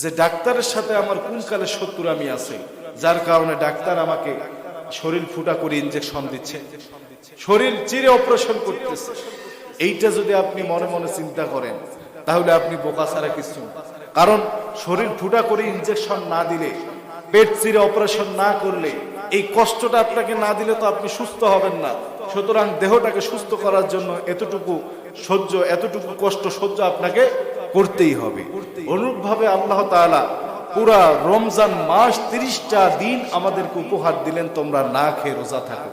যে ডাক্তারের সাথে আমার কোন কালে শত্রু আমি আছে, যার কারণে ডাক্তার আমাকে শরীর ফুটা করে ইঞ্জেকশন দিচ্ছে। শরীর চিরে অপারেশন করতেছে। এইটা যদি আপনি মনে মনে চিন্তা করেন, তাহলে আপনি বোকা ছাড়া কিছু কারণ শরীর ফুটা করে ইঞ্জেকশন না দিলে, পেট চিরে অপারেশন না করলে, এই কষ্টটা আপনাকে না দিলে তো আপনি সুস্থ হবেন না। সুতরাং দেহটাকে সুস্থ করার জন্য এতটুকু সহ্য এতটুকু কষ্ট সহ্য আপনাকে করতেই হবে। অনুরূপভাবে আল্লাহ তাআলা পুরা রমজান মাস তিরিশটা দিন আমাদেরকে উপহার দিলেন তোমরা না খেয়ে রোজা থাকো।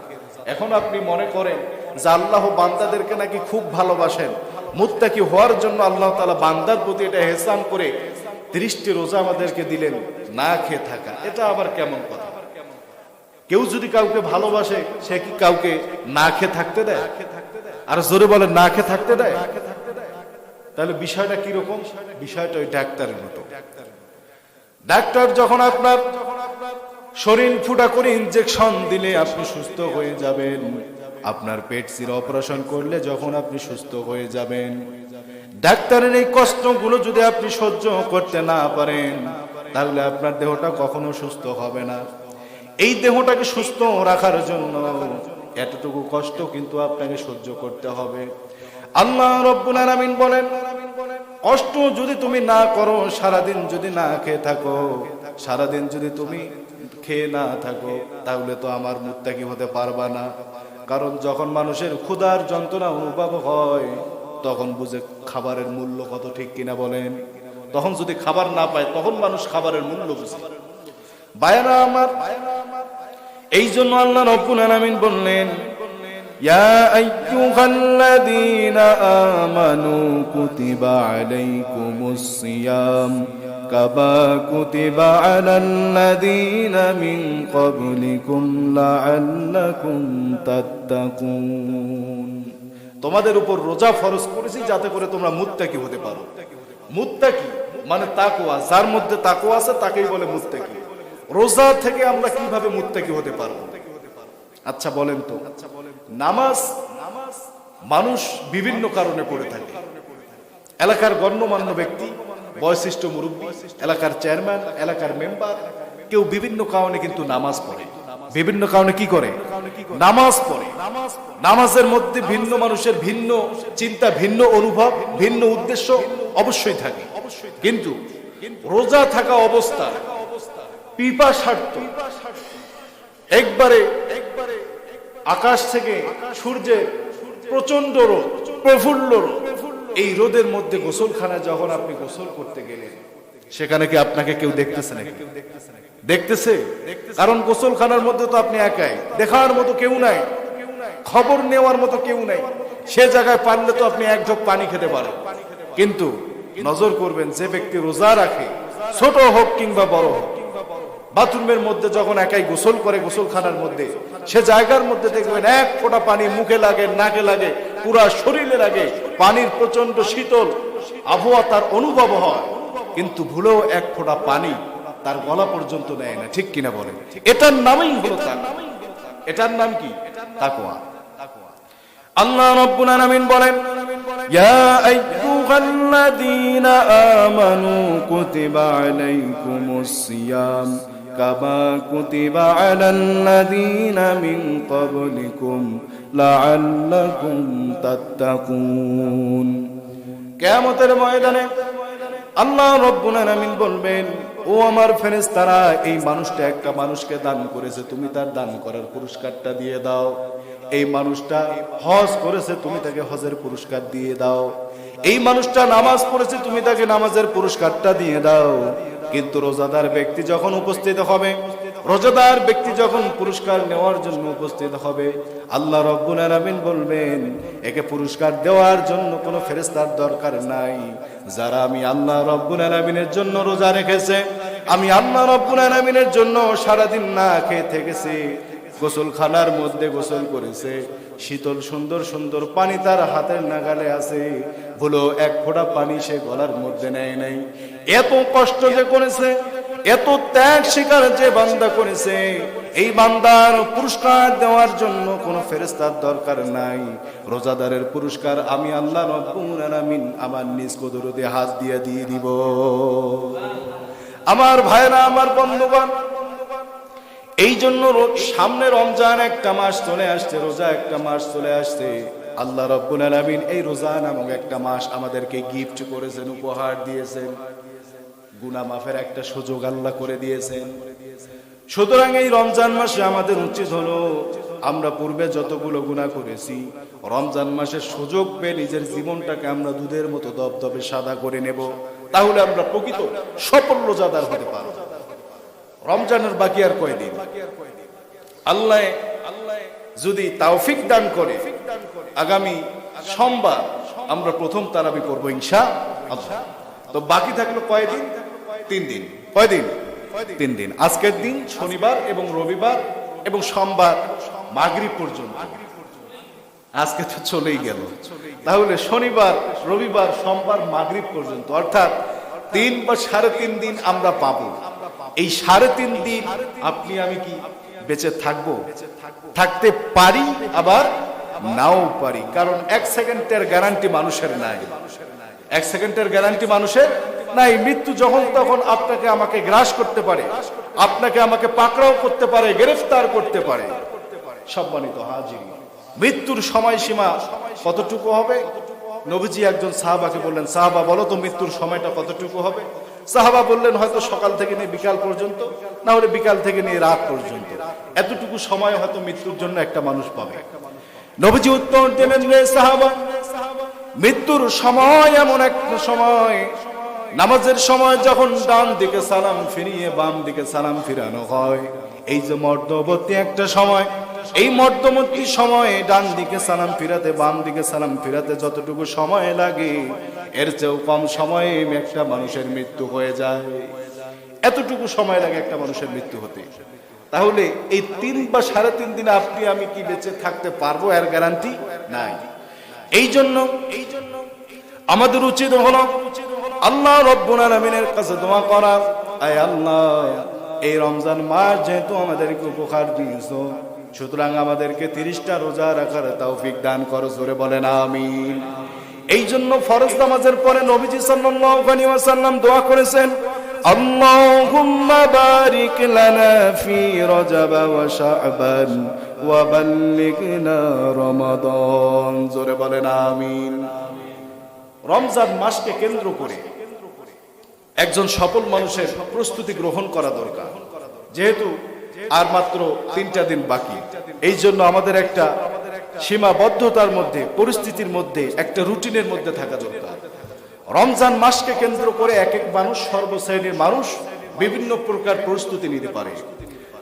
এখন আপনি মনে করেন যে আল্লাহ বান্দাদেরকে নাকি খুব ভালোবাসেন। মুত্তাকি হওয়ার জন্য আল্লাহ তালা বান্দার প্রতি এটা হেসান করে তিরিশটি রোজা আমাদেরকে দিলেন না খেয়ে থাকা। এটা আবার কেমন কথা? কেউ যদি কাউকে ভালোবাসে সে কি কাউকে না খেয়ে থাকতে দেয়? আর জোরে বলে না খেয়ে থাকতে দেয়? তাহলে বিষয়টা কীরকম? বিষয়টা ওই ডাক্তারের মতো। ডাক্তার যখন আপনার শরীর ফুটা করে ইনজেকশন দিলে আপনি সুস্থ হয়ে যাবেন। আপনার পেট সির অপারেশন করলে যখন আপনি সুস্থ হয়ে যাবেন। ডাক্তারের এই কষ্টগুলো যদি আপনি সহ্য করতে না পারেন, তাহলে আপনার দেহটা কখনো সুস্থ হবে না। এই দেহটাকে সুস্থ রাখার জন্য এতটুকু কষ্ট কিন্তু আপনাকে সহ্য করতে হবে। আল্লাহ রব্বুল আলামিন বলেন, কষ্ট যদি তুমি না করো, সারাদিন যদি না খেয়ে থাকো, সারাদিন যদি তুমি খেয়ে না থাকো, তাহলে তো আমার মুত্তাকি হতে পারবা না। কারণ যখন মানুষের ক্ষুধার যন্ত্রণা অনুভব হয়, তখন বুঝে খাবারের মূল্য কত ঠিক কিনা বলেন। তখন যদি খাবার না পায়, তখন মানুষ খাবারের মূল্য বুঝে। বায়না আমার এই জন্য আল্লাহ রব্বুল আলামিন বললেন, ইয়া আমানু কুতিবা তোমাদের উপর রোজা ফরজ করেছি যাতে করে তোমরা মুত্তাকি হতে পারো। মুত্তাকি মানে তাকওয়া, যার মধ্যে তাকওয়া আছে তাকেই বলে মুত্তাকি। রোজা থেকে আমরা কীভাবে মুত্তাকি হতে পারব? আচ্ছা বলেন তো। নামাজ মানুষ বিভিন্ন কারণে পড়ে থাকে। এলাকার গণ্যমান্য ব্যক্তি বয়সিষ্ঠ মুরব্বী, এলাকার চেয়ারম্যান, এলাকার মেম্বার, কেউ বিভিন্ন কারণে কিন্তু নামাজ পড়ে। বিভিন্ন কারণে কি করে? নামাজ পড়ে। নামাজের মধ্যে ভিন্ন মানুষের ভিন্ন চিন্তা, ভিন্ন অনুভব, ভিন্ন উদ্দেশ্য অবশ্যই থাকে। কিন্তু রোজা থাকা অবস্থা পিপাসার্থ একবারে আকাশ থেকে সূর্যের প্রচণ্ড রোদ, প্রফুল্ল রোদ। এই রোদের মধ্যে গোসলখানা যখন আপনি গোসল করতে গেলেন, সেখানে কি আপনাকে কেউ দেখতেছে নাকি? দেখতেছে? কারণ গোসলখানার মধ্যে তো আপনি একাই। দেখার মতো কেউ নাই। খবর নেওয়ার মতো কেউ নাই। সে জায়গায় পারলে তো আপনি এক ঢোক পানি খেতে পারেন। কিন্তু নজর করবেন, যে ব্যক্তি রোজা রাখে, ছোট হোক কিংবা বড় হোক বাথরুমের মধ্যে যখন একাই গোসল করে গোসলখানার মধ্যে সে জায়গার মধ্যে দেখবেন এক ফোঁটা পানি মুখে লাগে নাকে লাগে পুরা শরীরে লাগে পানির প্রচণ্ড শীতল। আবহাওয়া তার অনুভব হয় কিন্তু ভুলেও এক ফোঁটা পানি তার গলা পর্যন্ত নেয় না ঠিক কিনা বলেন? এটার নামই হলো তাকওয়া। এটার নাম কি? তাকওয়া। আল্লাহ রাব্বুল আলামিন বলেন ইয়া আইয়ুহাল্লাযীনা আমানু কুতিবা আলাইকুমুস সিয়াম। কামা কুতিবা আলাল্লাযীনা মিন ক্বাবলিকুম লাআল্লাকুম তাত্তাকুন কিয়ামতের ময়দানে আল্লাহ রব্বুল আলামিন বলবেন, ও আমার ফেরেশতারা, এই মানুষটা একটা মানুষকে দান করেছে, তুমি তার দান করার পুরস্কারটা দিয়ে দাও। এই মানুষটা হজ করেছে, তুমি তাকে হজের পুরস্কার দিয়ে দাও। এই মানুষটা নামাজ পড়েছে, তুমি তাকে নামাজের পুরস্কারটা দিয়ে দাও। কিন্তু রোজাদার ব্যক্তি যখন উপস্থিত হবে, রোজাদার ব্যক্তি যখন পুরস্কার নেওয়ার জন্য উপস্থিত হবে, আল্লাহ রব্বুল আলামিন বলবেন, একে পুরস্কার দেওয়ার জন্য কোনো ফেরেস্তার দরকার নাই। যারা আমি আল্লাহ রব্বুল আলামিনের জন্য রোজা রেখেছে, আমি আল্লাহ রব্বুল আলামিনের জন্য সারাদিন না খেয়ে থেকেছি, গোসলখানার মধ্যে গোসল করেছে শীতল, সুন্দর সুন্দর পানি তার হাতের নাগালে আছে। ভুলো, এক ফোঁটা পানি সে গলার মধ্যে নেয় নাই। এত কষ্ট যে করেছে, এত ত্যাগ স্বীকার যে বান্দা করেছে, এই বান্দার পুরস্কার দেওয়ার জন্য কোনো ফেরেস্তার দরকার নাই। রোজাদারের পুরস্কার আমি আল্লাহ আলামিন আমার নিজ কদরতে হাত দিয়ে দিয়ে দিব। আমার ভাইরা, আমার বন্ধুগণ এই জন্য সামনে রমজান একটা মাস চলে আসছে, রোজা একটা মাস চলে আসছে। আল্লাহ রব্বুল আলামিন এই রোজা নামক একটা মাস আমাদেরকে গিফট করেছেন, উপহার দিয়েছেন। গুনা মাফের একটা সুযোগ আল্লাহ করে দিয়েছেন। সুতরাং এই রমজান মাসে আমাদের উচিত হলো, আমরা পূর্বে যতগুলো গুণা করেছি, রমজান মাসের সুযোগ পেয়ে নিজের জীবনটাকে আমরা দুধের মতো দবদবে সাদা করে নেব। তাহলে আমরা প্রকৃত সফল রোজাদার হতে পারব। রমজানের বাকি আর কয়দিন? আল্লাহ আল্লাহ যদি তাওফিক দান করে, আগামী সোমবার আমরা প্রথম তারাবি করব ইনশা আল্লাহ তো বাকি থাকল কয়দিন? তিন দিন। কয়দিন? তিন দিন। আজকের দিন শনিবার এবং রবিবার এবং সোমবার মাগরিব পর্যন্ত। আজকে তো চলেই গেল। তাহলে শনিবার, রবিবার, সোমবার, মাগরিব পর্যন্ত। অর্থাৎ তিন বা সাড়ে তিন দিন আমরা পাবো। এই সাড়ে তিন দিন আপনি আমি কি বেঁচে থাকব? থাকতে পারি, আবার নাও পারি। কারণ এক সেকেন্ডের গ্যারান্টি মানুষের নাই। এক সেকেন্ডের গ্যারান্টি মানুষের নাই। মৃত্যু যখন তখন আপনাকে আমাকে গ্রাস করতে পারে। আপনাকে আমাকে পাকড়াও করতে পারে, গ্রেফতার করতে পারে। সম্মানিত হাজির মৃত্যুর সময়সীমা কতটুকু হবে? নবীজি একজন সাহাবাকে বললেন, সাহাবা, বলো তো মৃত্যুর সময়টা কতটুকু হবে? সাহাবা বললেন, হয়তো সকাল থেকে নিয়ে বিকাল পর্যন্ত। না হলে বিকাল থেকে নিয়ে রাত পর্যন্ত। এতটুকু সময় হয়তো মৃত্যুর জন্য একটা মানুষ পাবে। নবীজি উত্তর দিলেন রে সাহাবা, মৃত্যুর সময় এমন একটা সময়। নামাজের সময় যখন ডান দিকে সালাম ফিরিয়ে বাম দিকে সালাম ফিরানো হয়, এই যে মর্দবর্তী একটা সময় এই মর্দবর্তী সময়ে ডান দিকে সালাম ফিরাতে, বাম দিকে সালাম ফিরাতে যতটুকু সময় লাগে, এর চেয়েও কম সময়ে একটা মানুষের মৃত্যু হয়ে যায়। এতটুকু সময় লাগে একটা মানুষের মৃত্যু হতে। তাহলে এই তিন বা সাড়ে তিন দিনে আপনি আমি কি বেঁচে থাকতে পারব, এর গ্যারান্টি নাই। এই জন্য এই জন্য আমাদের উচিত হলো আল্লাহ আলামিনের কাছে দোয়া করা, আয় আল্লাহ, এই রমজান মাস যেহেতু আমাদেরকে উপকার দিয়েছ সুতরাং আমাদেরকে তিরিশটা রোজা রাখার তৌফিক দান করো, জোরে বলেন, আমিন। এই জন্য ফরজ নামাজের পরে নবীজি ওয়াসাল্লাম দোয়া করেছেন লানা ফি জোরে বলেন, আমিন। রমজান মাসকে কেন্দ্র করে একজন সফল মানুষের প্রস্তুতি গ্রহণ করা দরকার। যেহেতু আর মাত্র তিনটা দিন বাকি। এই জন্য আমাদের একটা সীমাবদ্ধতার মধ্যে, পরিস্থিতির মধ্যে, একটা রুটিনের মধ্যে থাকা দরকার। রমজান মাসকে কেন্দ্র করে এক এক মানুষ, সর্বশ্রেণীর মানুষ বিভিন্ন প্রকার প্রস্তুতি নিতে পারে।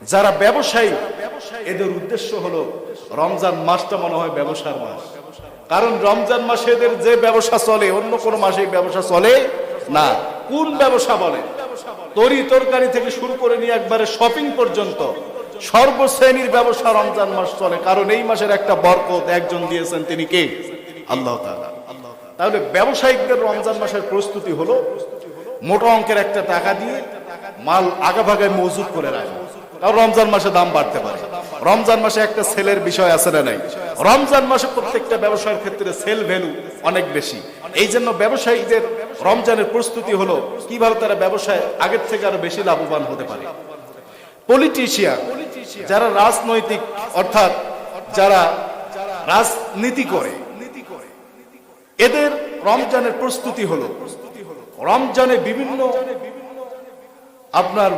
যারা ব্যবসায়ী, এদের উদ্দেশ্য হলো রমজান মাসটা মনে হয় ব্যবসার মাস। কারণ রমজান মাসে এদের যে ব্যবসা চলে, অন্য কোনো মাসে ব্যবসা চলে না। কোন ব্যবসা বলে? তরি তরকারি থেকে শুরু করে নিয়ে একবারে শপিং পর্যন্ত সর্বশ্রেণীর ব্যবসা রমজান মাস চলে। কারণ এই মাসের একটা বরকত একজন দিয়েছেন তিনি কে? আল্লাহ তাহলে ব্যবসায়িকদের রমজান মাসের প্রস্তুতি হলো মোটা অঙ্কের একটা টাকা দিয়ে মাল আগা ভাগায় মজুত করে রাখা। কারণ রমজান মাসে দাম বাড়তে পারে। রমজান মাসে একটা সেলের বিষয় আছে না নাই? রমজান মাসে প্রত্যেকটা ব্যবসায়ের ক্ষেত্রে সেল ভ্যালু অনেক বেশি। এই জন্য ব্যবসায়ীদের রমজানের প্রস্তুতি হলো কীভাবে তারা ব্যবসায় আগের থেকে আরও বেশি লাভবান হতে পারে। পলিটিশিয়ান যারা রাজনৈতিক, অর্থাৎ যারা রাজনীতি করে, এদের রমজানের প্রস্তুতি হলো রমজানে বিভিন্ন আপনার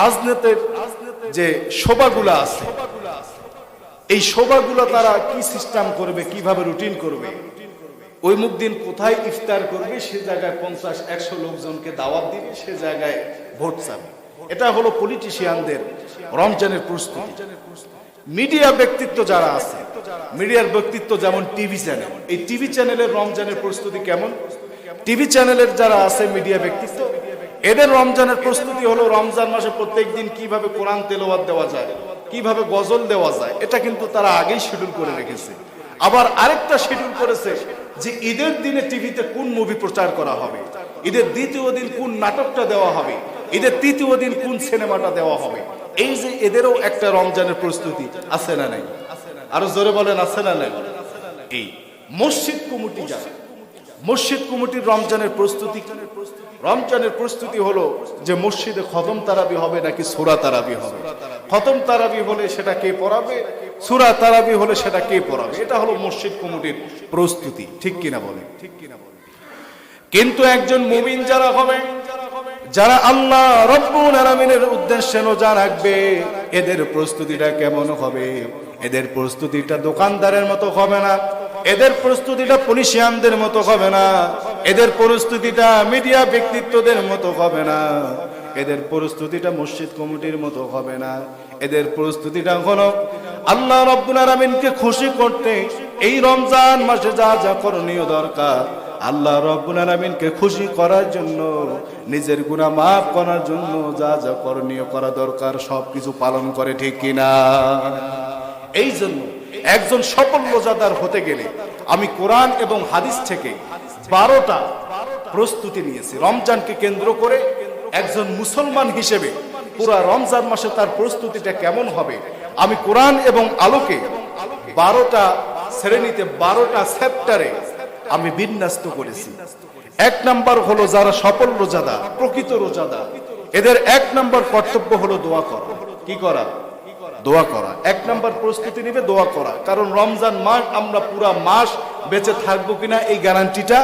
রাজনীতির যে শোভাগুলা আছে, এই শোভাগুলো তারা কি সিস্টেম করবে, কীভাবে রুটিন করবে ওই মুখ দিন কোথায় ইফতার করবে? সে জায়গায় পঞ্চাশ, একশো লোকজনকে দাওয়াত দিবে, সে জায়গায় ভোট চাবে। এটা হলো পলিটিশিয়ানদের রমজানের প্রস্তুতি। মিডিয়া ব্যক্তিত্ব যারা আছে মিডিয়ার ব্যক্তিত্ব যেমন টিভি চ্যানেল এই টিভি চ্যানেলের রমজানের প্রস্তুতি কেমন? টিভি চ্যানেলের যারা আছে মিডিয়া ব্যক্তিত্ব, এদের রমজানের প্রস্তুতি হলো রমজান মাসে প্রত্যেক দিন কীভাবে কোরআন তেলাওয়াত দেওয়া যায়, কীভাবে গজল দেওয়া যায়, এটা কিন্তু তারা আগেই শিডিউল করে রেখেছে। আবার আরেকটা শিডিউল করেছে যে ঈদের দিনে টিভিতে কোন মুভি প্রচার করা হবে? ঈদের দ্বিতীয় দিন কোন নাটকটা দেওয়া হবে? ঈদের তৃতীয় দিন কোন সিনেমাটা দেওয়া হবে? এই যে এদেরও একটা রমজানের প্রস্তুতি, আছে না নাই? আরও জোরে বলেন, আছে না নাই? এই মসজিদ কমিটি যারা মসজিদ কমিটির রমজানের প্রস্তুতি রমজানের প্রস্তুতি হলো যে মসজিদে খতম তারাবি হবে নাকি সোরা তারাবি হবে? খতম তারাবি হলে সেটা কে পড়াবে? সুরা তারাবি হলে সেটা কে পড়াবে? এটা হলো মসজিদ কমিটির প্রস্তুতি। ঠিক কিনা বলে ঠিক কিনা বলে কিন্তু একজন মুমিন যারা হবে, যারা আল্লাহ রব্বুল আলামিনের উদ্দেশ্যে রোজা রাখবে, এদের প্রস্তুতিটা কেমন হবে? এদের প্রস্তুতিটা দোকানদারের মতো হবে না, এদের প্রস্তুতিটা পুলিশিয়ানদের মতো হবে না, এদের প্রস্তুতিটা মিডিয়া ব্যক্তিত্বদের মতো হবে না, এদের প্রস্তুতিটা মসজিদ কমিটির মতো হবে না। এদের প্রস্তুতিটা হলো, আল্লাহ রব্বুল আলামিনকে খুশি করতে এই রমজান মাসে যা যা করণীয় দরকার, আল্লাহ রব্বুল আলামিনকে খুশি করার জন্য, নিজের গুণা মাফ করার জন্য যা যা করণীয় করা দরকার সব কিছু পালন করে ঠিক কিনা? এই জন্য একজন সফল রোজাদার হতে গেলে আমি কোরআন এবং হাদিস থেকে বারোটা প্রস্তুতি নিয়েছি। রমজানকে কেন্দ্র করে একজন মুসলমান হিসেবে পুরা রমজান মাসে তার প্রস্তুতিটা কেমন হবে? আমি কোরআন এবং আলোকে বারোটা শ্রেণীতে, বারোটা সেপ্টারে আমি বিন্যস্ত করেছি। এক নাম্বার হলো যারা সফল রোজাদা প্রকৃত রোজাদা এদের এক নাম্বার কর্তব্য হলো দোয়া করা। কি করা? দোয়া করা। এক নাম্বার প্রস্তুতি নেবে, দোয়া করা। কারণ রমজান মাস, আমরা পুরা মাস বেঁচে থাকব কিনা এই গ্যারান্টিটা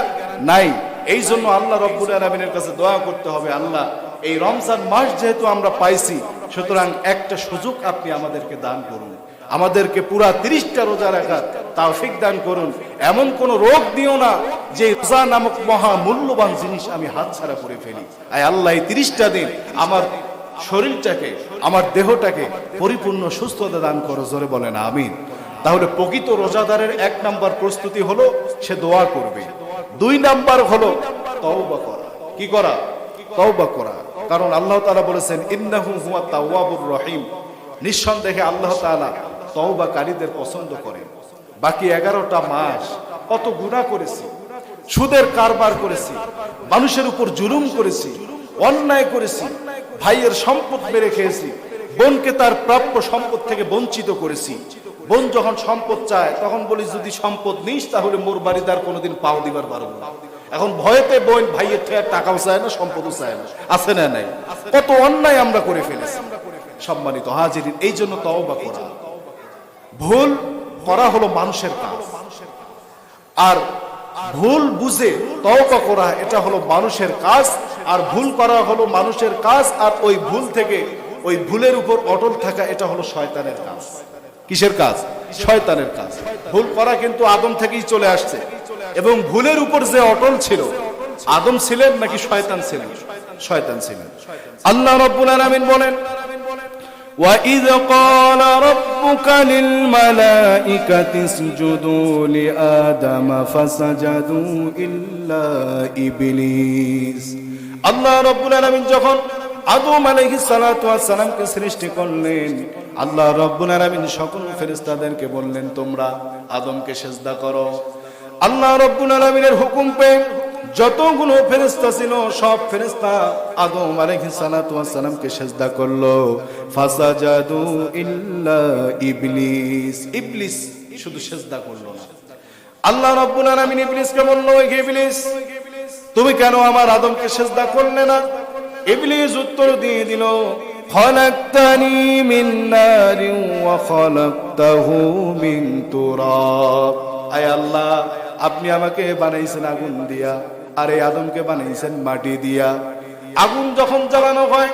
নাই। এই জন্য আল্লাহ রব্বুল আলমিনের কাছে দোয়া করতে হবে, আল্লাহ এই রমজান মাস যেহেতু আমরা পাইছি, সুতরাং একটা সুযোগ আপনি আমাদেরকে দান করুন। আমাদেরকে পুরা তিরিশটা রোজা রাখার তাওফিক দান করুন। এমন কোন রোগ দিও না যে রোজা নামক মহা মূল্যবান জিনিস আমি হাতছাড়া করে ফেলি। আয় আল্লাহ তিরিশটা দিন আমার শরীরটাকে, আমার দেহটাকে পরিপূর্ণ সুস্থতা দান করো, জোরে বলেন, আমিন। তাহলে প্রকৃত রোজাদারের এক নাম্বার প্রস্তুতি হলো, সে দোয়া করবে। দুই নাম্বার হলো, তওবা করা। কি করা? তওবা করা। কারণ আল্লাহ তাআলা বলেছেন, ইন্নাহু হুয়া তাওয়াবুর রহিম। নিঃসন্দেহে আল্লাহ তাআলা তওবাকারীদের পছন্দ করেন। বাকি এগারোটা মাস কত গুনাহ করেছি, সুদের কারবার করেছি, মানুষের উপর জুলুম করেছি, অন্যায় করেছি, ভাইয়ের সম্পদ মেরে খেয়েছি, বোনকে তার প্রাপ্য সম্পদ থেকে বঞ্চিত করেছি। বোন যখন সম্পদ চায়, তখন বলি, যদি সম্পদ নিস, তাহলে মোর বাড়িদার কোনোদিন পাও দিবার পারব না। এখন ভয়েতে বোন ভাইয়ের আর টাকাও চায় না, সম্পদও চায় না। আছে না নাই? কত অন্যায় আমরা করে ফেলেছি। সম্মানিত হাজিরিন, এই জন্য তওবা করা। ভুল করা হলো মানুষের কাজ। আর ভুল বুঝে তওবা করা, এটা হলো মানুষের কাজ। আর ভুল করা হলো মানুষের কাজ। আর ওই ভুল থেকে, ওই ভুলের উপর অটল থাকা, এটা হলো শয়তানের কাজ। কিসের কাজ শয়তানের কাজ ভুল করা কিন্তু আদম থেকেই চলে আসছে এবং ভুলের উপর যে অটল ছিল আদম ছিলেন নাকি শয়তান ছিলেন শয়তান ছিলেন আল্লাহ রব্বুল আলামিন বলেন وإذ قال ربك للملائكة اسجدوا لآدم فسجدوا إلا إبليس আল্লাহ রব্বুল আলামিন যখন আদম আলাইহিস সালাতু ওয়াস সালামকে সৃষ্টি করলেন আল্লাহ রব্বুল আলামিন সকল ফেরেশতাদেরকে বললেন, তোমরা আদমকে সেজদা করো। আল্লাহ রব্বুল আলামিনের হুকুম পেয়ে যতগুলো ফেরেশতা ছিল, সব ফেরেশতা আদম আলাইহিস সালাতু সেজদা করল। ফাসাজাদু ইল্লা ইবলিস। ইবলিস শুধু সেজদা করল না। আল্লাহ রব্বুল আলামিন ইবলিসকে বলল ইবলিস, তুমি কেন আমার আদমকে সেজদা করলে না? ইবলিস উত্তর দিয়ে দিল خلقتني من نار وخلقته من تراب আয় আল্লাহ আপনি আমাকে বানাইছেন আগুন দিয়া আর এই আদমকে বানাইছেন মাটি দিয়া আগুন যখন জ্বালানো হয়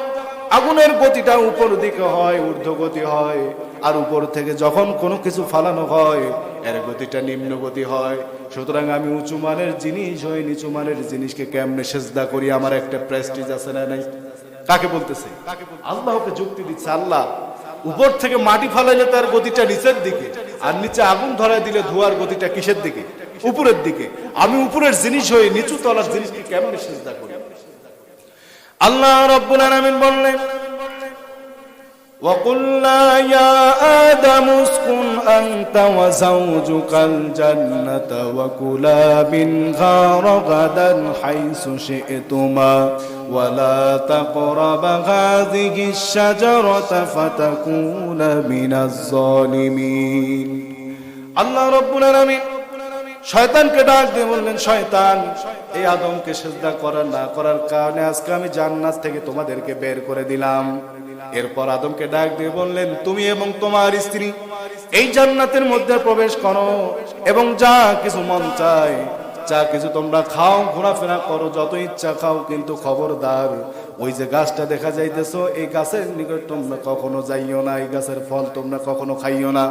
আগুনের গতিটা উপর দিকে হয় ঊর্ধ্ব গতি হয় আর উপর থেকে যখন কোনো কিছু ফালানো হয় এর গতিটা নিম্ন গতি হয় সুতরাং আমি উঁচু মানের জিনিস হই নিচু মানের জিনিসকে কেমনে সেজদা করি আমার একটা প্রেস্টিজ আছে না নাই কাকে বলতেছে আল্লাহকে যুক্তি দিচ্ছে আল্লাহ উপর থেকে মাটি ফালাইলে তার গতিটা নিচের দিকে আর নিচে আগুন ধরায় দিলে ধোয়ার গতিটা কিসের দিকে উপরের দিকে আমি উপরের জিনিস হয়ে নিচু তলার জিনিসকে কেমনে সেজদা করি আল্লাহ রব্বুল আলামিন বললেন وقلنا يا آدم اسكن أنت وزوجك الجنة وكلا منها رغدا حيث شئتما ولا تقربا هذه الشجرة فتكون من الظالمين আল্লাহ রব্বুল আলামিন শয়তানকে ডাক দিয়ে বললেন শয়তান এই আদমকে সেজদা করার না করার কারণে আজকে আমি জান্নাত থেকে তোমাদেরকে বের করে দিলাম এরপর আদমকে ডাক দিয়ে বললেন তুমি এবং তোমার স্ত্রী এই জান্নাতের মধ্যে প্রবেশ করো এবং যা কিছু মন চায় যা কিছু তোমরা খাও, ঘোরাফেরা করো, যত ইচ্ছা খাও, কিন্তু খবরদার। ওই যে গাছটা দেখা যাইতেছো, এই গাছের নিকট তোমরা কখনো যাইও না, এই গাছের ফল তোমরা কখনো খাইও না।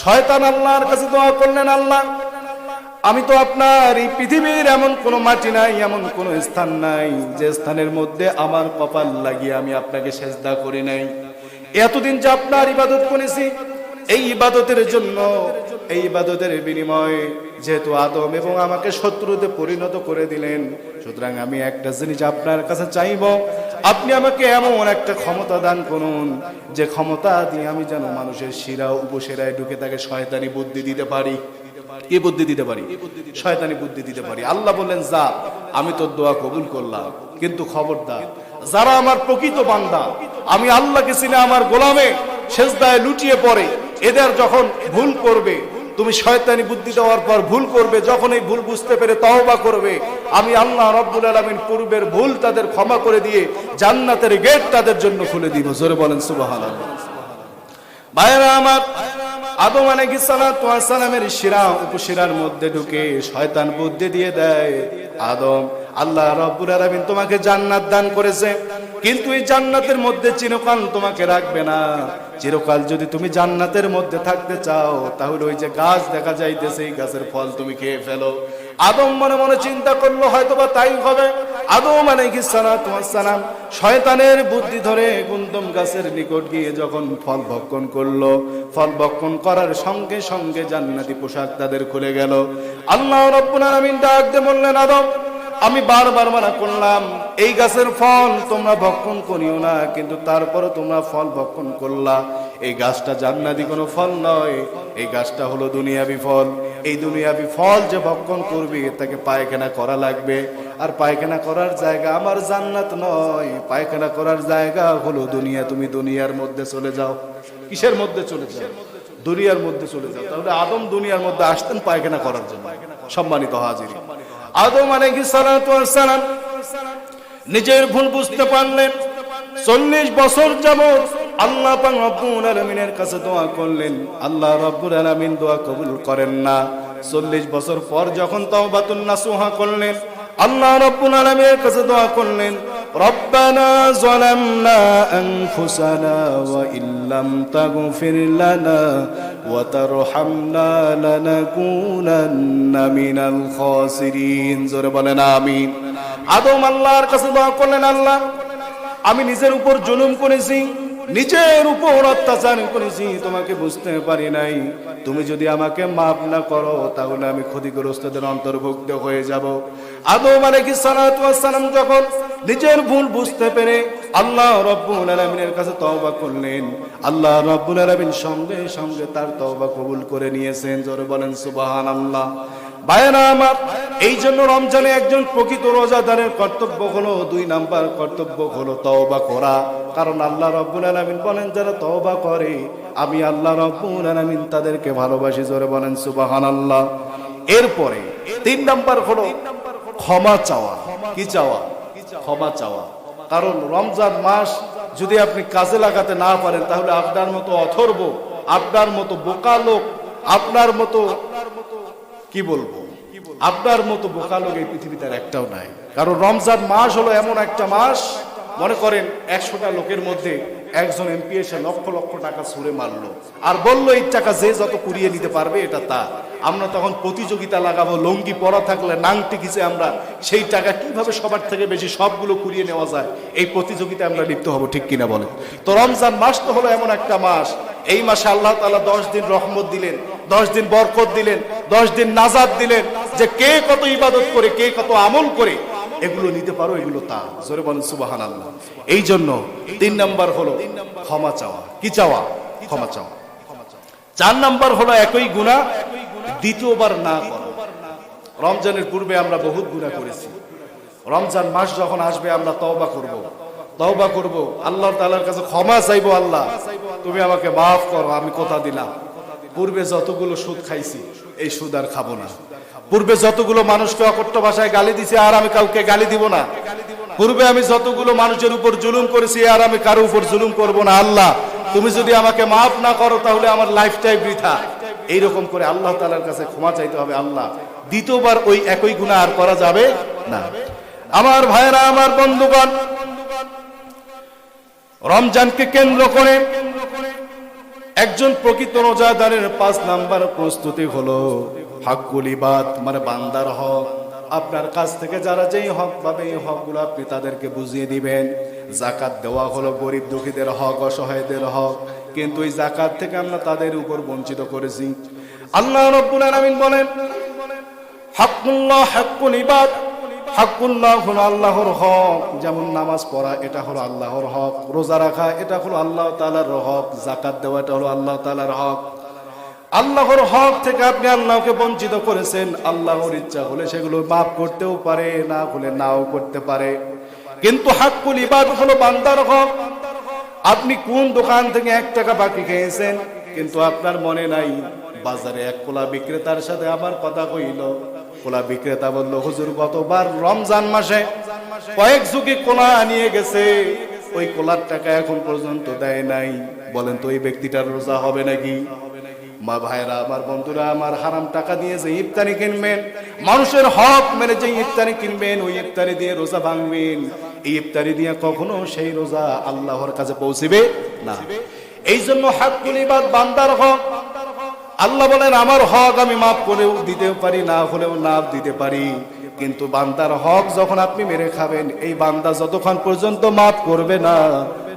শয়তান আল্লাহর কাছে দোয়া করলেন, আল্লাহ, আমি তো আপনার এই পৃথিবীর এমন কোনো মাটি নাই, এমন কোনো স্থান নাই, যে স্থানের মধ্যে আমার কপাল লাগিয়ে আমি আপনাকে সেজদা করি নাই। এতদিন যে আপনার ইবাদত করেছি, এই ইবাদতের জন্য, এই ইবাদতের বিনিময়ে যেহেতু আদম এবং আমাকে শত্রুতে পরিণত করে দিলেন, সুতরাং আমি একটা জিনিস আপনার কাছে চাইব। আপনি আমাকে এমন একটা ক্ষমতা দান করুন, যে ক্ষমতা দিয়ে আমি যেন মানুষের শিরা উপশিরায় ঢুকে তাকে শয়তানি বুদ্ধি দিতে পারি। কি বুদ্ধি দিতে পারি? শয়তানি বুদ্ধি দিতে পারি। আল্লাহ বললেন, যা, আমি তোর দোয়া কবুল করলাম। কিন্তু খবরদার, যারা আমার প্রকৃত বান্দা, আমি আল্লাহকে চিনে আমার গোলামে শেষদায় লুটিয়ে পড়ে, এদের যখন ভুল করবে তুমি শয়তানি বুদ্ধি দেওয়ার পর ভুল করবে, যখন এই ভুল বুঝতে পেরে তওবা করবে, আমি আল্লাহ রব্বুল আলামিন পূর্বের ভুল তাদের ক্ষমা করে দিয়ে জান্নাতের গেট তাদের জন্য খুলে দিব। জোরে বলেন, সুবহানাল্লাহ। ভাইরা আমার, আদম আলাইহিস সালাতু সালামের শিরা উপশিরার মধ্যে ঢুকে শয়তান বুদ্ধি দিয়ে দেয়, আদম, আল্লাহ রব্বুল আলামিন তোমাকে জান্নাত দান করেছে, কিন্তু এই জান্নাতের মধ্যে চিরকাল তোমাকে রাখবে না। চিরকাল যদি তুমি জান্নাতের মধ্যে থাকতে চাও, তাহলে ওই যে গাছ দেখা যাইতেছে, এই গাছের ফল তুমি খেয়ে ফেলো। আদম মনে মনে চিন্তা করল হয়তো বা তাই হবে। আদম আলাইহিস ওয়াস সালাম শয়তানের বুদ্ধি ধরে গুন্দম গাছের নিকট গিয়ে যখন ফল ভক্ষণ করল, ফল ভক্ষণ করার সঙ্গে সঙ্গে জান্নাতি পোশাক তাদের খুলে গেল। আল্লাহ রব্বুল আলামিন ডাক দিয়ে বললেন, আদম আমি বারবার মানা করলাম, এই গাছের ফল তোমরা ভক্ষণ করিও না, কিন্তু তারপরে তোমরা ফল ভক্ষণ করলা। এই গাছটা জান্নাতি কোনো ফল নয়, এই গাছটা হলো দুনিয়াবি ফল। এই দুনিয়াবি ফল যে ভক্ষণ করবি তাকে পায়খানা করা লাগবে। আর পায়খানা করার জায়গা আমার জান্নাত নয়, পায়খানা করার জায়গা হলো দুনিয়া। তুমি দুনিয়ার মধ্যে চলে যাও। কিসের মধ্যে চলে যাও? দুনিয়ার মধ্যে চলে যাও। তাহলে আদম দুনিয়ার মধ্যে আসতেন পায়খানা করার জন্য। সম্মানিত হাজির আদম আলাইহিস সালাতু ওয়াস সালাম নিজের ভুল বুঝতে পারলেন। চল্লিশ বছর যাবত আল্লাহ রব্বুল আলামিনের কাছে দোয়া করলেন। আল্লাহ রব্বুল আলামিন দোয়া কবুল করেন না। চল্লিশ বছর পর যখন তাও তাওবাতুন নাসুহা করলেন, আল্লাহ রব্বুল আলামিনের কাছে দোয়া করলেন যালামনা আনফুসানা ওয়া ইল্লাম তাগফির লানা ওয়া তারহামনা লানাকুনান্না মিনাল খাসিরিন। জোরে বলেন আমিন। আদম আল্লাহর কাছে দোয়া করলেন, আল্লাহ, আমি নিজের উপর জুলুম করেছি, নিজের উপর অত্যাচার করেছি, তোমাকে বুঝতে পারি নাই। তুমি যদি আমাকে মাফ না করো, তাহলে আমি ক্ষতিগ্রস্তদের অন্তর্ভুক্ত হয়ে যাব। আদম আলাইহিস সালাতু যখন নিজের ভুল বুঝতে পেরে আল্লাহ কাছে তওবা করলেন, আল্লাহ সঙ্গে সঙ্গে তার তওবা কবুল করে নিয়েছেন। জোরে বলেন আমার, এই জন্য রমজানে একজন প্রকৃত রোজাদারের কর্তব্য হলো, দুই নাম্বার কর্তব্য হলো তওবা করা। কারণ আল্লাহ রব্বুল আলামিন বলেন, যারা তওবা করে, আমি আল্লাহ রব্বুল আলামিন তাদেরকে ভালোবাসি। জোরে বলেন, সুবহানাল্লাহ। এরপরে তিন নাম্বার হলো ক্ষমা চাওয়া। কি চাওয়া? ক্ষমা চাওয়া। কারণ রমজান মাস যদি আপনি কাজে লাগাতে না পারেন, তাহলে আপনার মতো অথর্ব, আপনার মতো বোকা লোক, আপনার মতো কি বলব? আপনার মতো বোকা লোক এই পৃথিবীতে একটাও নাই। কারণ রমজান মাস হলো এমন একটা মাস, মনে করেন একশোটা লোকের মধ্যে একজন এমপি এসে লক্ষ লক্ষ টাকা ছুড়ে মারলো। আর বলল, এই টাকা যে যত কুড়িয়ে নিতে পারবে, এটা তা। আমরা তখন প্রতিযোগিতা লাগাবো, লঙ্গি, পরা থাকলে, নাংটি খিচে আমরা, সেই টাকা কীভাবে সবার থেকে বেশি সবগুলো কুড়িয়ে নেওয়া যায়, এই প্রতিযোগিতায় আমরা লিপ্ত হব, ঠিক কিনা বলে তো রমজান মাস তো হলো এমন একটা মাস। এই মাসে আল্লাহ তাআলা দশ দিন রহমত দিলেন, দশ দিন বরকত দিলেন, দশ দিন নাজাদ দিলেন যে কে কত ইবাদত করে, কে কত আমল করে এগুলো নিতে পারো, এগুলো তা। জোরে বলেন সুবাহান আল্লাহ এই জন্য তিন নাম্বার হলো ক্ষমা চাওয়া। কি চাওয়া? ক্ষমা চাওয়া। চার নাম্বার হলো একই গুণা, দ্বিতীয়বার না রমজানের পূর্বে আমরা বহুত গুণা করেছি। রমজান মাস যখন আসবে, আমরা তওবা করব। তওবা করব। আল্লাহ তাআলার কাছে ক্ষমা চাইব আল্লাহ। তুমি আমাকে মাফ করো, আমি কথা দিলাম। পূর্বে যতগুলো সুদ খাইছি, এই সুদ আর খাব না। পূর্বে যতগুলো মানুষকে অকট্ট ভাষায় গালি দিছে, আর আমি কাউকে গালি দিব না। পূর্বে আমি যতগুলো মানুষের উপর জুলুম করেছি, আর আমি কারও উপর জুলুম করব না। আল্লাহ, তুমি যদি আমাকে মাফ না করো, তাহলে আমার লাইফটাই বৃথা। এইরকম করে আল্লাহ তালার কাছে ক্ষমা চাইতে হবে আল্লাহ। দ্বিতীয়বার ওই একই গুণা আর করা যাবে না। আমার ভাইরা আমার বন্ধুগণ, রমজানকে কেন্দ্র করে একজন প্রকৃত রোজাদারের পাঁচ নাম্বার প্রস্তুতি হলো। হাক্কুল ইবাদ মানে বান্দার হক। আপনার কাছ থেকে যারা যেই হক পাবে, এই হকগুলো আপনি তাদেরকে বুঝিয়ে দিবেন। জাকাত দেওয়া হলো গরিব দুঃখীদের হক, অসহায়দের হক। কিন্তু এই জাকাত থেকে আমরা তাদের উপর বঞ্চিত করেছি। আল্লাহ রব্বুল আলামিন বলেন, হাক্কুল্লাহ হাক্কুল ইবাদ হাক্কুল্লাহ হলো আল্লাহর হক। যেমন নামাজ পড়া, এটা হলো আল্লাহর হক। রোজা রাখা, এটা হলো আল্লাহ তাআলার হক। জাকাত দেওয়া, এটা হলো আল্লাহ তাআলার হক। আল্লাহর হক থেকে আপনি আল্লাহকে বঞ্চিত করেছেন, আল্লাহর ইচ্ছা হলে সেগুলো মাফ করতেও পারে, না হলে নাও করতে পারে। কিন্তু হাক্কুল ইবাদ হলো বান্দার হক। আপনি কোন দোকান থেকে এক টাকা বাকি খেয়েছেন? কিন্তু আপনার মনে নাই, বাজারে এক কোলা বিক্রেতার সাথে আমার কথা কইল। কোলা বিক্রেতা বলল, হুজুর, গতবার রমজান মাসে কয়েক ঝুঁকি কোলা নিয়ে গেছে। ওই কোলার টাকা এখন পর্যন্ত দেয় নাই। বলেন, তো ওই ব্যক্তিটার রোজা হবে নাকি? মা ভাইরা আমার বন্ধুরা, আমার হারাম টাকা দিয়ে যে ইফতারি কিনবেন, মানুষের হক মেরে যে ইফতারি কিনবেন, ওই ইফতারি দিয়ে রোজা ভাঙবেন। এই ইফতারি দিয়ে কখনো সেই রোজা আল্লাহর কাছে পৌঁছিবে না। এই জন্য হাক্কুল ইবাদ, বান্দার হক। আল্লাহ বলেন, আমার হক আমি মাফ করেও দিতে পারি, না হলেও না দিতে পারি। কিন্তু বান্দার হক যখন আপনি মেরে খাবেন, এই বান্দা যতক্ষণ পর্যন্ত মাফ করবে না,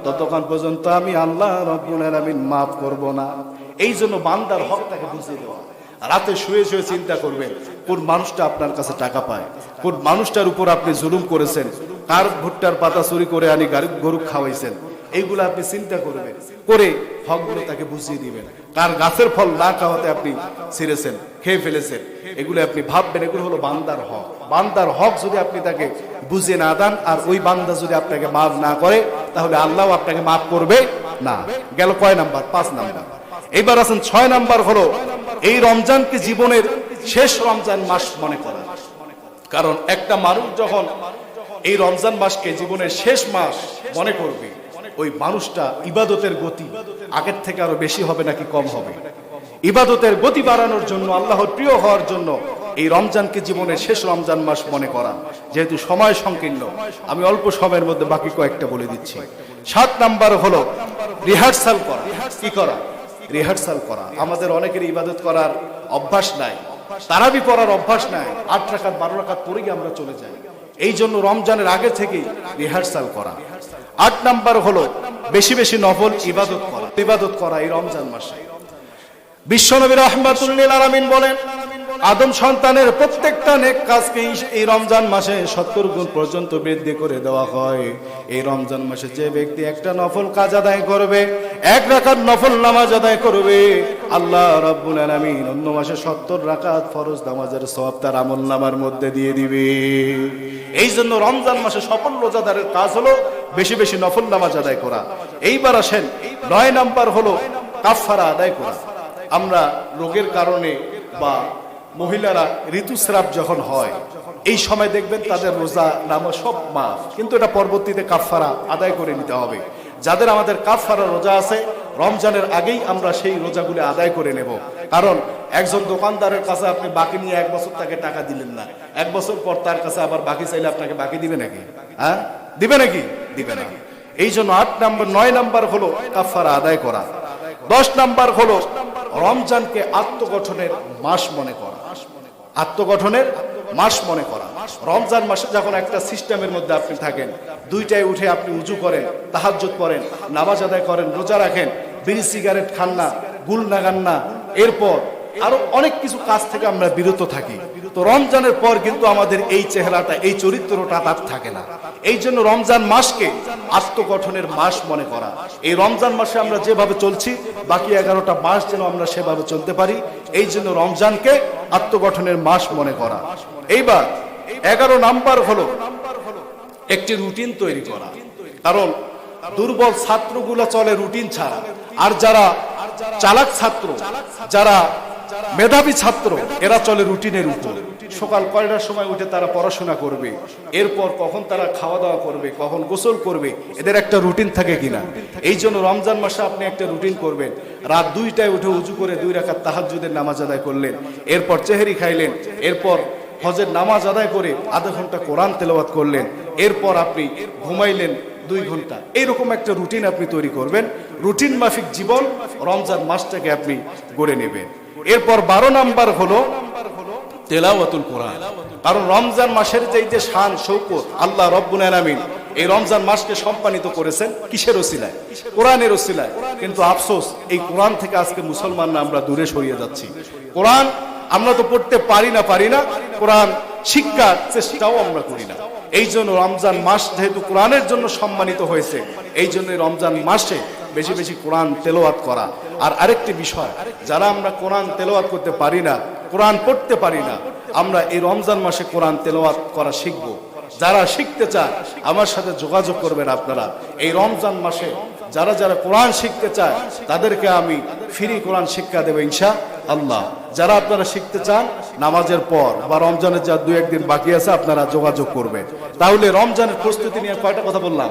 ততক্ষণ পর্যন্ত আমি আল্লাহ রব্বুল আলামিন মাফ করব না। এই জন্য বান্দার হকটাকে বুঝিয়ে দেওয়া। রাতে শুয়ে শুয়ে চিন্তা করবেন, কোন মানুষটা আপনার কাছে টাকা পায়? কোন মানুষটার উপর আপনি জুলুম করেছেন? কার ভুট্টার পাতা চুরি করে আনি, গাড়ি, গরু খাওয়াইছেন? এইগুলো আপনি চিন্তা করবেন, করে হকগুলো তাকে বুঝিয়ে দিবেন। কার গাছের ফল না খাওয়াতে আপনি ছিঁড়েছেন, খেয়ে ফেলেছেন, এগুলো আপনি ভাববেন, এগুলো হলো বান্দার হক। বান্দার হক যদি আপনি তাকে বুঝিয়ে না দেন, আর ওই বান্দা যদি আপনাকে মাফ না করে, তাহলে আল্লাহ আপনাকে মাফ করবে না। গেল কয় নাম্বার? পাঁচ নাম্বার। এবার আছেন ছয় নাম্বার হলো, এই রমজানকে জীবনের শেষ রমজান মাস মনে করা। কারণ একটা মানুষ যখন এই রমজান মাসকে জীবনের শেষ মাস মনে করবে, ওই মানুষটা ইবাদতের গতি আগের থেকে আরও বেশি হবে নাকি কম হবে? ইবাদতের গতি বাড়ানোর জন্য, আল্লাহর প্রিয় হওয়ার জন্য এই রমজানকে জীবনের শেষ রমজান মাস মনে করা। যেহেতু সময় সংকীর্ণ, আমি অল্প সময়ের মধ্যে বাকি কয়েকটা বলে দিচ্ছি। সাত নাম্বার হলো রিহার্সাল করা। কি করা? রিহার্সাল করা। আমাদের অনেকের ইবাদত করার অভ্যাস নাই। তারাবি পড়ার অভ্যাস নাই। আট রাখাত বারো রাখাত গিয়ে আমরা চলে যাই। এই জন্য রমজানের আগে থেকে রিহার্সাল করা। আট নাম্বার হলো বেশি বেশি নফল ইবাদত করা। ইবাদত করা এই রমজান মাসে। বিশ্বনবী রহমাতুল্লিল আলামিন বলেন আদম সন্তানের প্রত্যেকটা নেক কাজকে এই- রমজান মাসে সত্তর গুণ পর্যন্ত বৃদ্ধি করে দেওয়া হয়। এই রমজান মাসে যে ব্যক্তি একটা নফল কাজ আদায় করবে, এক রাকাত নফল নামাজ আদায় করবে, আল্লাহ রাব্বুল আলামিন অন্য মাসে সত্তর রাকাত ফরজ নামাজের সব তার আমল নামার মধ্যে দিয়ে দিবে। এই জন্য রমজান মাসে সফল রোজাদারের কাজ হলো বেশি বেশি নফল নামাজ আদায় করা। এইবার আসেন, নয় নাম্বার হলো কাফারা আদায় করা। আমরা রোগের কারণে বা মহিলারা ঋতুস্রাব যখন হয়, এই সময় দেখবেন তাদের রোজা নামাজ সব মাফ। কিন্তু এটা পরবর্তীতে কাফারা আদায় করে নিতে হবে। যাদের আমাদের কাফারা রোজা আছে, রমজানের আগেই আমরা সেই রোজাগুলি আদায় করে নেব। কারণ একজন দোকানদারের কাছে আপনি বাকি নিয়ে এক বছর তাকে টাকা দিলেন না। এক বছর পর তার কাছে আবার বাকি চাইলে আপনাকে বাকি দিবে নাকি? হ্যাঁ? দিবে নাকি? দিবে না। এই জন্য আট নাম্বার, নয় নাম্বার হলো কাফারা আদায় করা। দশ নাম্বার হলো রমজানকে আত্মগঠনের মাস মনে করা। আত্মগঠনের মাস মনে করা। রমজান মাসে যখন একটা সিস্টেমের মধ্যে আপনি থাকেন, দুইটায় উঠে আপনি উজু করেন, তাহাজ্জুদ করেন, নামাজ আদায় করেন, রোজা রাখেন, বিড়ি, সিগারেট খান না গুল নাগান না, এরপর আরও অনেক কিছু কাজ থেকে আমরা বিরত থাকি। তো রমজানের পর কিন্তু আমাদের এই চেহারাটা, এই চরিত্রটা তার থাকে না। এই জন্য রমজান মাসকে আত্মগঠনের মাস মনে করা। এই রমজান মাসে আমরা যেভাবে চলছি, বাকি এগারোটা মাস যেন আমরা সেভাবে চলতে পারি, এই জন্য রমজানকে আত্মগঠনের মাস মনে করা। এইবার এগারো নাম্বার হলো একটি রুটিন তৈরি করা। কারণ দুর্বল ছাত্রগুলো চলে রুটিন ছাড়া। আর যারা চালাক ছাত্র, যারা মেধাবী ছাত্র এরা চলে রুটিনের উপর। সকাল কয়টার সময় উঠে তারা পড়াশোনা করবে? এরপর কখন তারা খাওয়া দাওয়া করবে? কখন গোসল করবে? এদের একটা রুটিন থাকে কিনা? এই জন্য রমজান মাসে আপনি একটা রুটিন করবেন। রাত দুইটায় উঠে উঁচু করে দুই রাখার তাহাজুদের নামাজ আদায় করলেন। এরপর চেহারি খাইলেন। এরপর হজের নামাজ আদায় করে আধা ঘণ্টা কোরআন তেলাওয়াত করলেন। এরপর আপনি ঘুমাইলেন দুই ঘণ্টা। এইরকম একটা রুটিন আপনি তৈরি করবেন। রুটিন মাফিক জীবন রমজান মাসটাকে আপনি গড়ে নেবেন। এরপর বারো নাম্বার হলো তেলাওয়াতুল কোরআন। কারণ রমজান মাসের যে যে শান, শৌকত, আল্লাহ রব্বুল আলামিন এই রমজান মাসকে সম্মানিত করেছেন কিসের ওসিলায়? কোরআনের ওসিলায়। কিন্তু আফসোস, এই কোরআন থেকে আজকে মুসলমানরা আমরা দূরে সরিয়ে যাচ্ছি। কোরআন আমরা তো পড়তে পারি না পারি না। কোরআন শিক্ষার চেষ্টাও আমরা করি না। এই জন্য রমজান মাস যেহেতু কোরআনের জন্য সম্মানিত হয়েছে, এই জন্য রমজান মাসে বেশি বেশি কোরআন তেলাওয়াত করা। আর আরেকটি বিষয়, যারা আমরা কোরআন তেলাওয়াত করতে পারি না, কোরআন পড়তে পারি না, আমরা এই রমজান মাসে কোরআন তেলাওয়াত করা শিখব। যারা শিখতে চায়, আমার সাথে যোগাযোগ করবেন আপনারা। এই রমজান মাসে যারা যারা কোরআন শিখতে চায়, তাদেরকে আমি ফ্রি কোরআন শিক্ষা দেবো ইনশা আল্লাহ। যারা আপনারা শিখতে চান, নামাজের পর বা রমজানের যা দু একদিন বাকি আছে, আপনারা যোগাযোগ করবেন। তাহলে রমজানের প্রস্তুতি নিয়ে কয়টা কথা বললাম?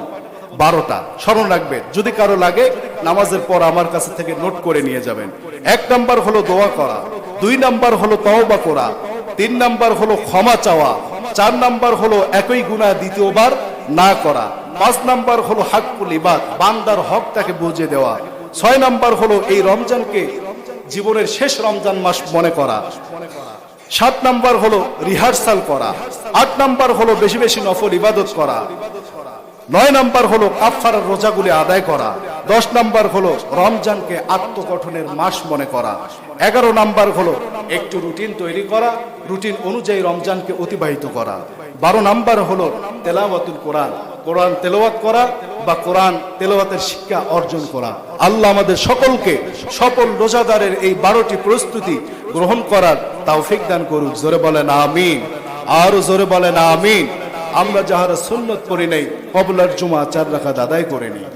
বারোটা। স্মরণ রাখবেন যদি কারও লাগে, নামাজের পর আমার কাছে থেকে নোট করে নিয়ে যাবেন। এক নাম্বার হলো দোয়া করা, দুই নাম্বার হলো তওবা করা, তিন নাম্বার হলো ক্ষমা চাওয়া, চার নাম্বার হলো একই গুণা দ্বিতীয়বার না করা, পাঁচ নাম্বার হলো হাক্কুল ইবাদ, বান্দার হক তাকে বুঝে দেওয়া, ছয় নাম্বার হলো এই রমজানকে জীবনের শেষ রমজান মাস মনে করা, সাত নাম্বার হলো রিহার্সাল করা, আট নাম্বার হলো বেশি বেশি নফল ইবাদত করা নয় নাম্বার হলো কাফারার রোজাগুলি আদায় করা, দশ নাম্বার হলো রমজানকে আত্মগঠনের মাস মনে করা, এগারো নাম্বার হলো একটু রুটিন তৈরি করা, রুটিন অনুযায়ী রমজানকে অতিবাহিত করা, বারো নাম্বার হলো তেলাওয়াতুল কোরআন কোরআন তেলাওয়াত করা বা কোরআন তেলাওয়াতের শিক্ষা অর্জন করা। আল্লাহ আমাদের সকলকে সকল রোজাদারের এই বারোটি প্রস্তুতি গ্রহণ করার তৌফিক দান করুক। জোরে বলেন আমিন। আরও জোরে বলেন আমিন। আমরা যাহারা সুন্নত করি নাই কবলার জুমা চার রাখা দাদাই করে নিই।